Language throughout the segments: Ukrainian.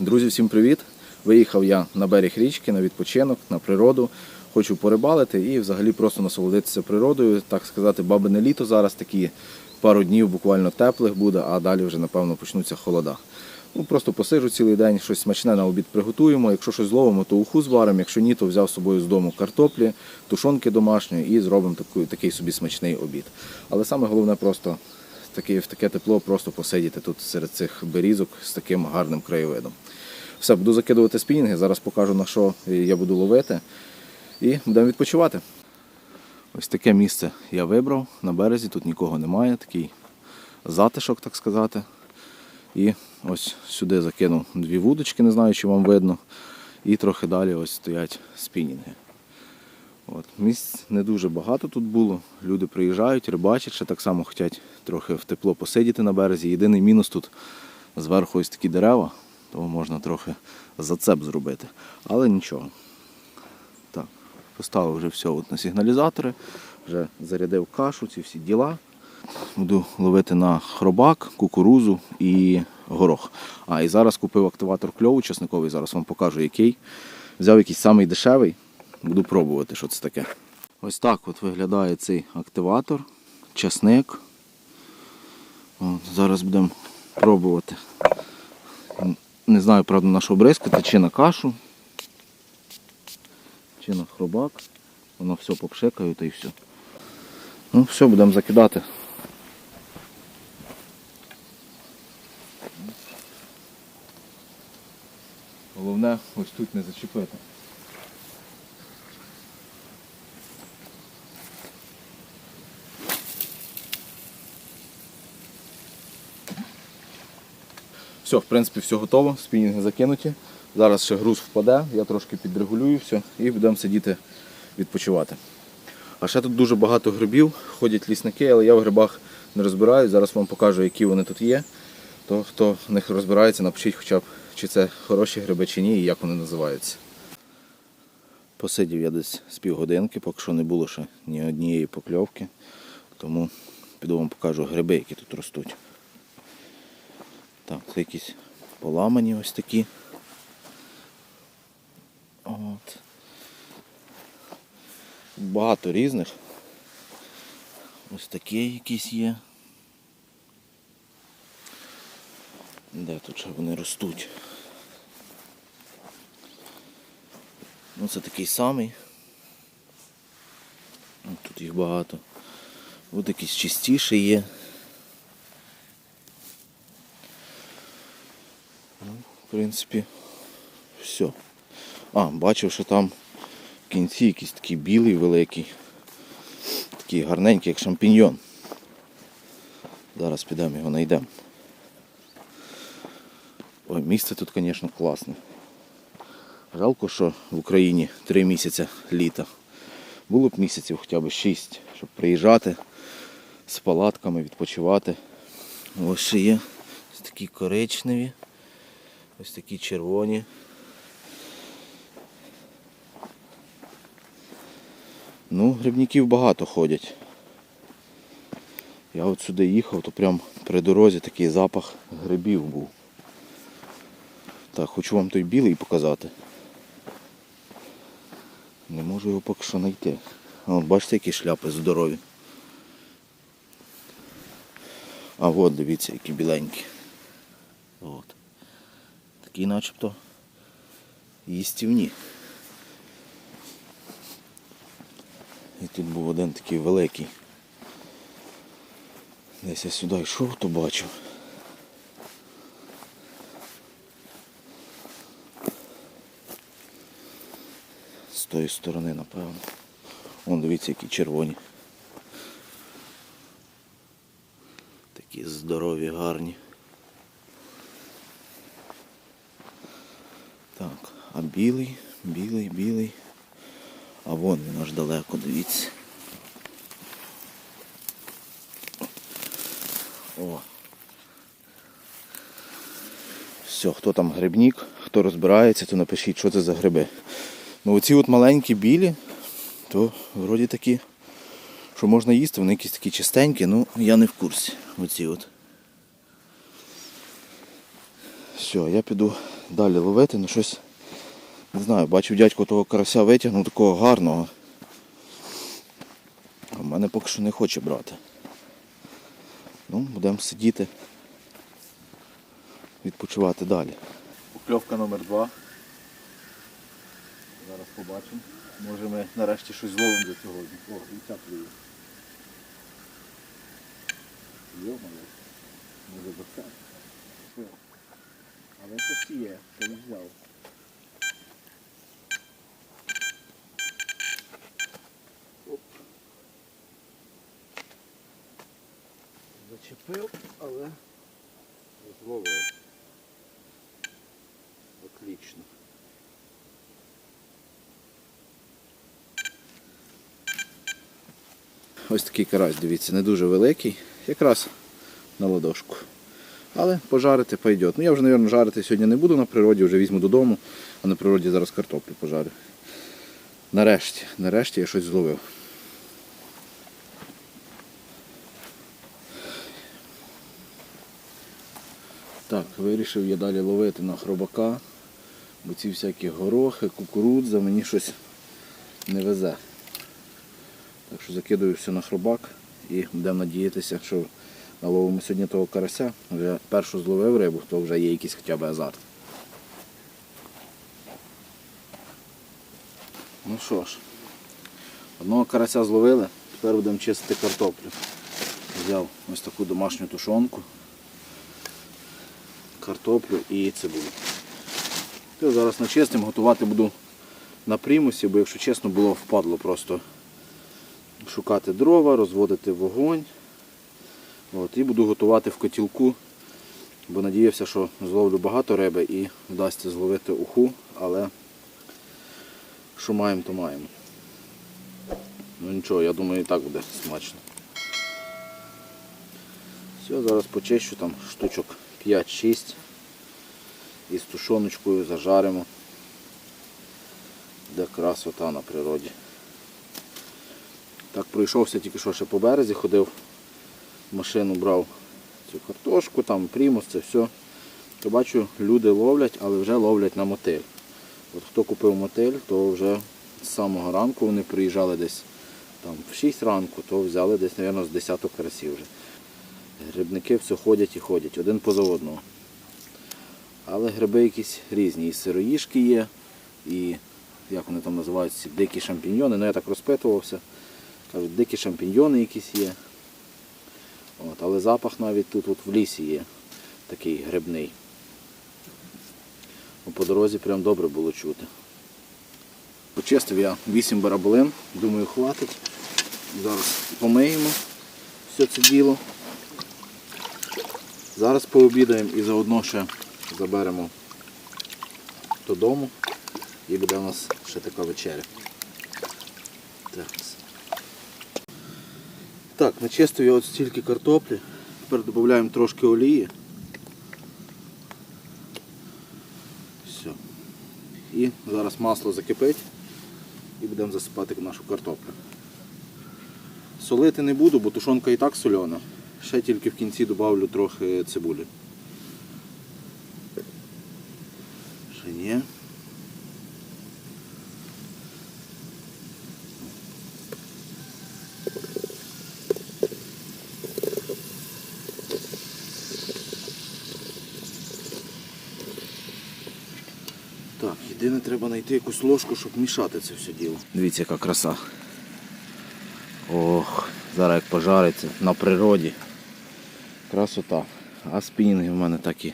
Друзі, всім привіт! Виїхав я на берег річки на відпочинок, на природу. Хочу порибалити і взагалі просто насолодитися природою. Так сказати, бабине літо зараз такі пару днів буквально теплих буде, а далі вже, напевно, почнуться холода. Ну, просто посижу цілий день, щось смачне на обід приготуємо. Якщо щось зловимо, то уху зваримо. Якщо ні, то взяв з собою з дому картоплі, тушонки домашньої і зробимо такий собі смачний обід. Але саме головне просто таке, в таке тепло просто посидіти тут серед цих берізок з таким гарним краєвидом. Все, буду закидувати спінінги, зараз покажу на що я буду ловити і будемо відпочивати. Ось таке місце я вибрав на березі, тут нікого немає, такий затишок, так сказати. І ось сюди закинув дві вудочки, не знаю, чи вам видно. І трохи далі ось стоять спінінги. От. Місць не дуже багато тут було. Люди приїжджають, рибачать, ще так само хочуть трохи в тепло посидіти на березі. Єдиний мінус тут зверху ось такі дерева, тому можна трохи зацеп зробити. Але нічого. Так, поставив вже все от на сигналізатори, вже зарядив кашу, ці всі діла. Буду ловити на хробак, кукурузу і горох. А і зараз купив активатор кльову чесниковий, зараз вам покажу який. Взяв якийсь самий дешевий, буду пробувати, що це таке. Ось так от виглядає цей активатор, чесник. От, зараз будемо пробувати. Не знаю, правда, на що бризкати, чи на кашу, чи на хробак. Воно все попшикаю та й все. Ну, все, будемо закидати. Головне ось тут не зачепити. Все, в принципі, все готово, спінінги закинуті. Зараз ще груз впаде, я трошки підрегулюю все і будемо сидіти відпочивати. А ще тут дуже багато грибів, ходять лісники, але я в грибах не розбираюсь. Зараз вам покажу, які вони тут є. То хто в них розбирається, напишіть хоча б, чи це хороші гриби, чи ні, і як вони називаються. Посидів я десь з півгодинки, поки що не було ще ні однієї покльовки. Тому піду вам покажу гриби, які тут ростуть. Так, це якісь поламані ось такі. От. Багато різних. Ось такі якісь є. Де тут ще вони ростуть? Ну такий самий. Тут їх багато. Ось якийсь чистіший є. Ну, в принципі, все. А, бачив, що там в кінці якийсь такий білий великий. Такий гарненький, як шампіньйон. Зараз підемо його знайдемо. Ой, місце тут, звісно, класне. Жалко, що в Україні три місяці літа. Було б місяців хоча б шість, щоб приїжджати з палатками, відпочивати. Ось ще є такі коричневі, ось такі червоні. Ну, грибників багато ходять. Я от сюди їхав, то прям при дорозі такий запах грибів був. Так, хочу вам той білий показати. Не можу його поки що знайти. От бачите, які шляпи здорові. А от дивіться, які біленькі. От. Такі начебто їстівні. І тут був один такий великий. Десь я сюди йшов, то бачив. З тої сторони, напевно. Вон дивіться, які червоні. Такі здорові, гарні. Так, а білий, білий, білий. А вон він аж далеко, дивіться. О. Все, хто там грибник, хто розбирається, то напишіть, що це за гриби. Ну оці от маленькі білі, то вроді такі, що можна їсти, вони якісь такі чистенькі, ну я не в курсі. Оці от. Все, я піду далі ловити, ну щось. Не знаю, бачив дядько того карася витягнув такого гарного. А в мене поки що не хоче брати. Ну, будемо сидіти, відпочивати далі. Покльовка номер два. Зараз побачимо. Може ми нарешті щось зловимо до сьогодні. О, і ця клює. Йо-моє. Може це. Але щось є, що не взяв. Зачепив, але зловив. Отлично. Ось такий карась, дивіться, не дуже великий, якраз на ладошку. Але пожарити пойдет. Ну я вже, мабуть, жарити сьогодні не буду на природі, вже візьму додому, а на природі зараз картоплю пожарю. Нарешті, нарешті я щось зловив. Так, вирішив я далі ловити на хробака, бо ці всякі горохи, кукурудза мені щось не везе. Так що закидаю все на хробак і будемо надіятися, що наловимо сьогодні того карася. Вже першу зловив рибу, то вже є якийсь хоча б азарт. Ну що ж, одного карася зловили, тепер будемо чистити картоплю. Взяв ось таку домашню тушонку, картоплю і цибулю. Я зараз начистим, готувати буду на примусі, бо якщо чесно було впадло просто шукати дрова, розводити вогонь. От, і буду готувати в котілку, бо надіявся, що зловлю багато риби і вдасться зловити уху, але що маємо, то маємо. Ну нічого, я думаю, і так буде смачно. Все, зараз почищу там штучок 5-6 і з тушоночкою зажаримо. Де красота на природі. Так, пройшовся тільки що ще по березі, ходив, машину брав цю картошку, там примус, це все. То бачу, люди ловлять, але вже ловлять на мотиль. От Хто купив мотиль, то вже з самого ранку вони приїжджали десь там в 6 ранку, то взяли десь, мабуть, з десяток карасів вже. Грибники все ходять і ходять, один поза одного. Але гриби якісь різні. І сироїшки є, і як вони там називаються, дикі шампіньйони. Ну я так розпитувався. Кажуть, дикі шампіньйони якісь є. От, але запах навіть тут от в лісі є такий грибний. Ну, По дорозі прям добре було чути. Почистив я 8 бараболин, думаю, хватить. Зараз помиємо все це діло. Зараз пообідаємо і заодно ще заберемо додому і буде у нас ще така вечеря. Так. Так, начистив я от стільки картоплі. Тепер додаємо трошки олії. Все. І зараз масло закипить і будемо засипати нашу картоплю. Солити не буду, бо тушонка і так сольона. Ще тільки в кінці додавлю трохи цибулі. Ще ні. Так, єдине треба знайти якусь ложку, щоб мішати це все діло. Дивіться, яка краса. Ох, зараз як пожариться на природі. Красота. А спінінги в мене такі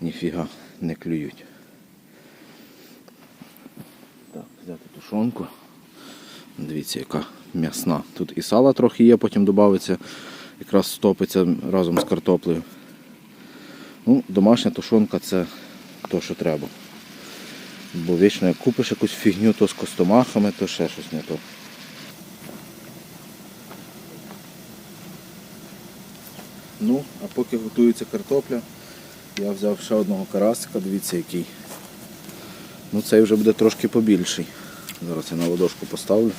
ніфіга не клюють. Так, взяти тушонку. Дивіться, яка м'ясна. Тут і сала трохи є, потім додається, якраз стопиться разом з картоплею. Ну, Домашня тушонка це то, що треба. Бо вічно як купиш якусь фігню, то з костомахами, то ще щось не то. Ну, а поки готується картопля, я взяв ще одного карасика, дивіться який. Ну цей вже буде трошки побільший. Зараз я на ладошку поставлю.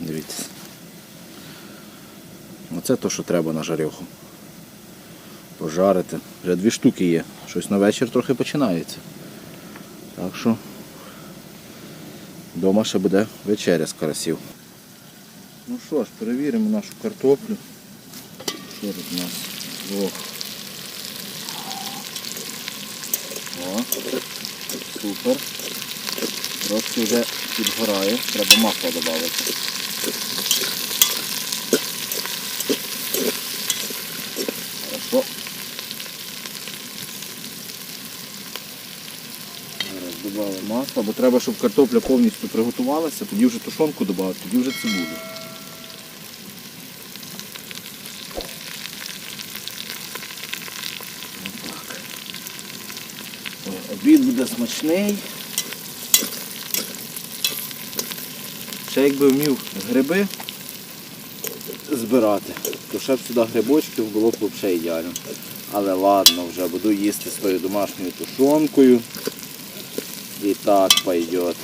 Дивіться. Оце то, що треба на жарьоху. Пожарити. Вже дві штуки є. Щось на вечір трохи починається. Так що вдома ще буде вечеря з карасів. Ну що ж, перевіримо нашу картоплю. Що тут у нас? О. О, супер. Трошки вже підгорає, треба масло додати. Додали масло, бо треба, щоб картопля повністю приготувалася, тоді вже тушонку додати, тоді вже цибулю. Обід буде смачний. Ще якби вмів гриби збирати, то ще б сюди грибочків було б взагалі ідеально. Але ладно, вже буду їсти тою домашньою тушонкою. І так пойдет.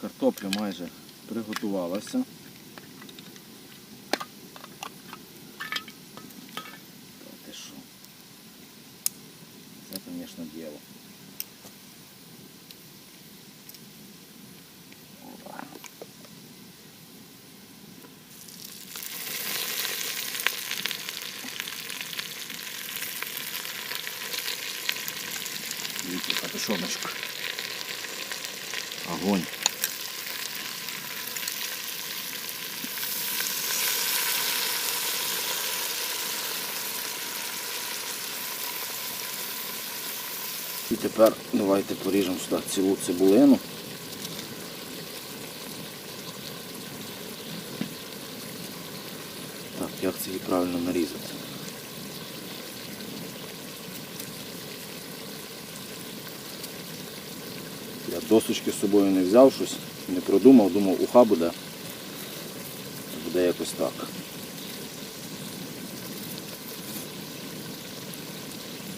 Картопля майже приготувалася. Та ти що? Це, звісно, діло. Опа. Дивіться, яка тушоночка. Огонь. І тепер давайте поріжемо сюди цілу цибулину. Так, як це її правильно нарізати? Я досочки з собою не взяв щось, не продумав, думав, уха буде. Буде якось так.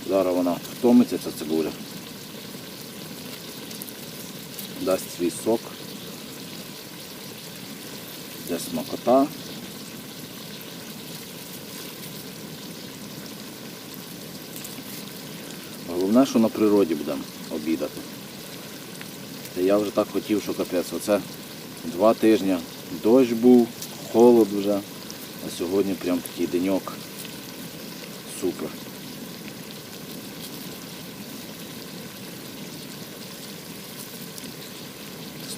Зараз вона втомиться, ця цибуля. Дасть свій сок. Де смакота. Головне, що на природі будемо обідати. Та я вже так хотів, що капець. Оце два тижні дощ був, холод вже, а сьогодні прям такий деньок. Супер.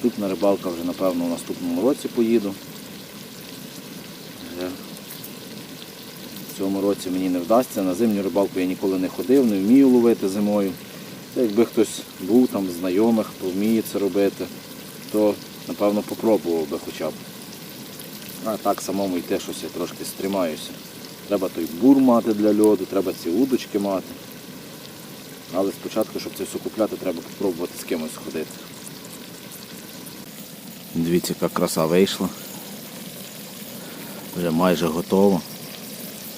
Наступна рибалка вже, напевно, в наступному році поїду. Вже в цьому році мені не вдасться. На зимню рибалку я ніколи не ходив, не вмію ловити зимою. Якби хтось був там знайомих, хто вміє це робити, то напевно попробував би хоча б. А так самому йти щось я трошки стримаюся. Треба той бур мати для льоду, треба ці удочки мати. Але спочатку, щоб це все купляти, треба спробувати з кимось ходити. Дивіться, яка краса вийшла. Вже майже готово.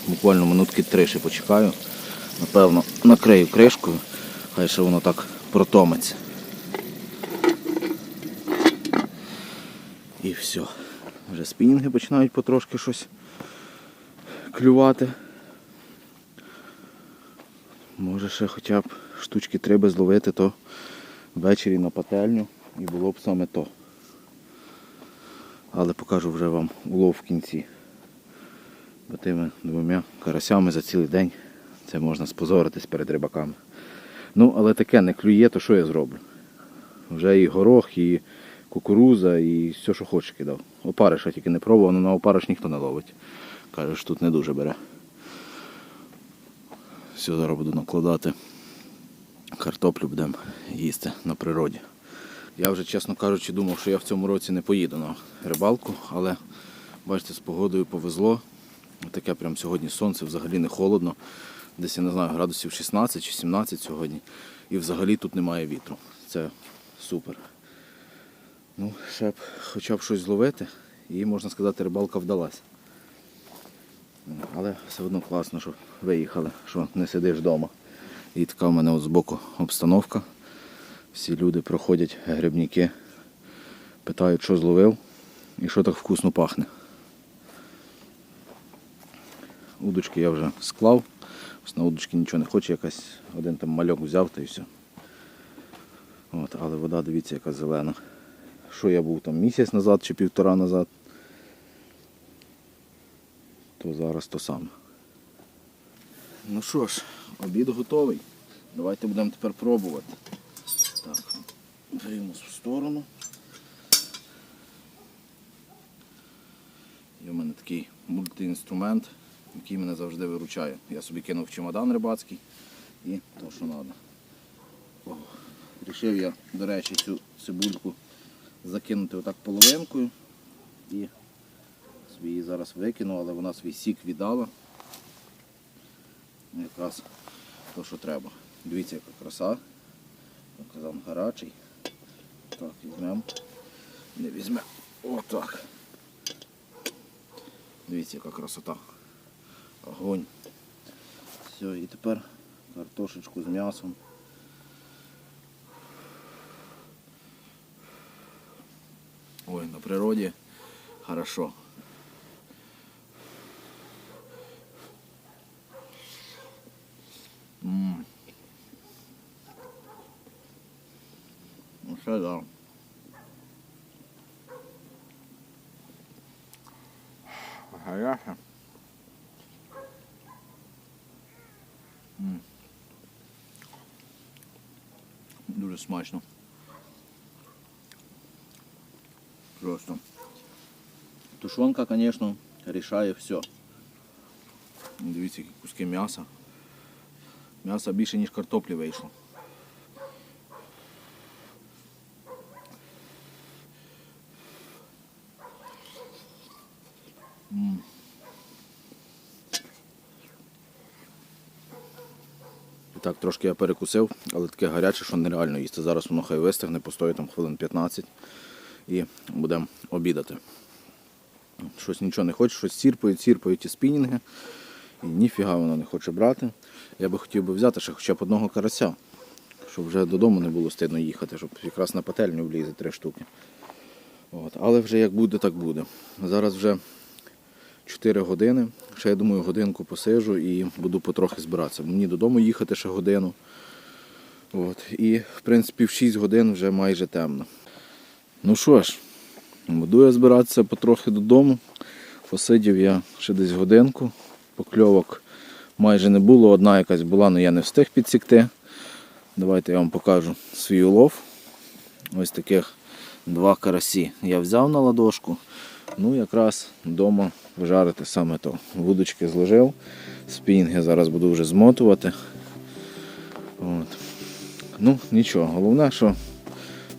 Буквально минутки три ще почекаю. Напевно, накрию кришкою, хай ще воно так протомиться. І все. Вже спінінги починають потрошки щось клювати. Може ще хоча б штучки три би зловити, то ввечері на пательню і було б саме то. Але покажу вже вам улов в кінці. Бо тими двома карасями за цілий день це можна спозоритись перед рибаками. Ну, але таке не клює, то що я зроблю? Вже і горох, і кукуруза, і все, що хочеш кидав. Опариша тільки не пробував, але на опариш ніхто не ловить. Каже, тут не дуже бере. Все, зараз буду накладати. Картоплю будемо їсти на природі. Я вже, чесно кажучи, думав, що я в цьому році не поїду на рибалку, але бачите, з погодою повезло. Таке прям сьогодні сонце, взагалі не холодно. Десь я не знаю, градусів 16 чи 17 сьогодні. І взагалі тут немає вітру. Це супер. Ну, ще б хоча б щось зловити, і можна сказати, рибалка вдалась. Але все одно класно, що виїхали, що не сидиш вдома І така в мене от збоку обстановка. Всі люди проходять грибники, питають, що зловив і що так вкусно пахне. Удочки я вже склав. На удочки нічого не хоче, якась один там мальок взяв та і все. От, але вода, дивіться, яка зелена. Що я був там місяць назад чи півтора назад, то зараз то саме. Ну що ж, обід готовий. Давайте будемо тепер пробувати. Так, беремо в сторону. Є в мене такий мультиінструмент, який мене завжди виручає. Я собі кинув чемодан рибацький і то, що треба. Рішив я, до речі, цю цибульку закинути отак половинкою. І собі її зараз викину, але вона свій сік віддала. Якраз то, що треба. Дивіться, яка краса. Казав гарячий. Так, візьмемо. Не візьмемо. Отак. Дивіться, яка красота. Огонь. Все, і тепер картошечку з м'ясом. Ой, на природі хорошо. Ну, ще да. Гаряче. М. Дуже смачно. Просто. Тушонка, звісно, рішає все. Дивіться, які куски м'яса. М'яса більше, ніж картоплі вийшло. Так, трошки я перекусив, але таке гаряче, що нереально їсти. Зараз воно хай вистигне, постоїть там хвилин 15 і будемо обідати. Щось нічого не хоче, щось цірпають, цірпають ті спінінги. І ніфіга вона не хоче брати. Я би хотів би взяти ще хоча б одного карася, щоб вже додому не було стидно їхати, щоб якраз на пательню влізе три штуки. От. Але вже як буде, так буде. Зараз вже 4 години. Ще я думаю, годинку посижу і буду потрохи збиратися. Мені додому їхати ще годину. От. І в принципі в 6 годин вже майже темно. Ну що ж, буду я збиратися потрохи додому. Посидів я ще десь годинку. Покльовок майже не було. Одна якась була, але я не встиг підсікти. Давайте я вам покажу свій улов. Ось таких два карасі я взяв на ладошку. Ну, якраз вдома вжарити саме то. Вудочки зложив, спінги зараз буду вже змотувати. От. Ну, нічого, головне, що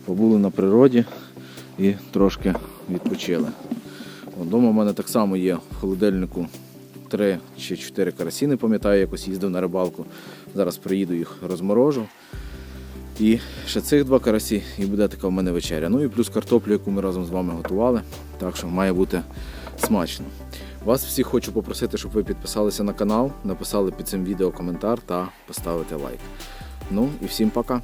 побули на природі і трошки відпочили. Вдома в мене так само є в холодильнику 3 чи 4 карасі, не пам'ятаю, якось їздив на рибалку. Зараз приїду їх розморожу. І ще цих два карасі і буде така в мене вечеря. Ну і плюс картоплю, яку ми разом з вами готували. Так що має бути смачно. Вас всіх хочу попросити, щоб ви підписалися на канал, написали під цим відео коментар та поставити лайк. Ну і всім пока!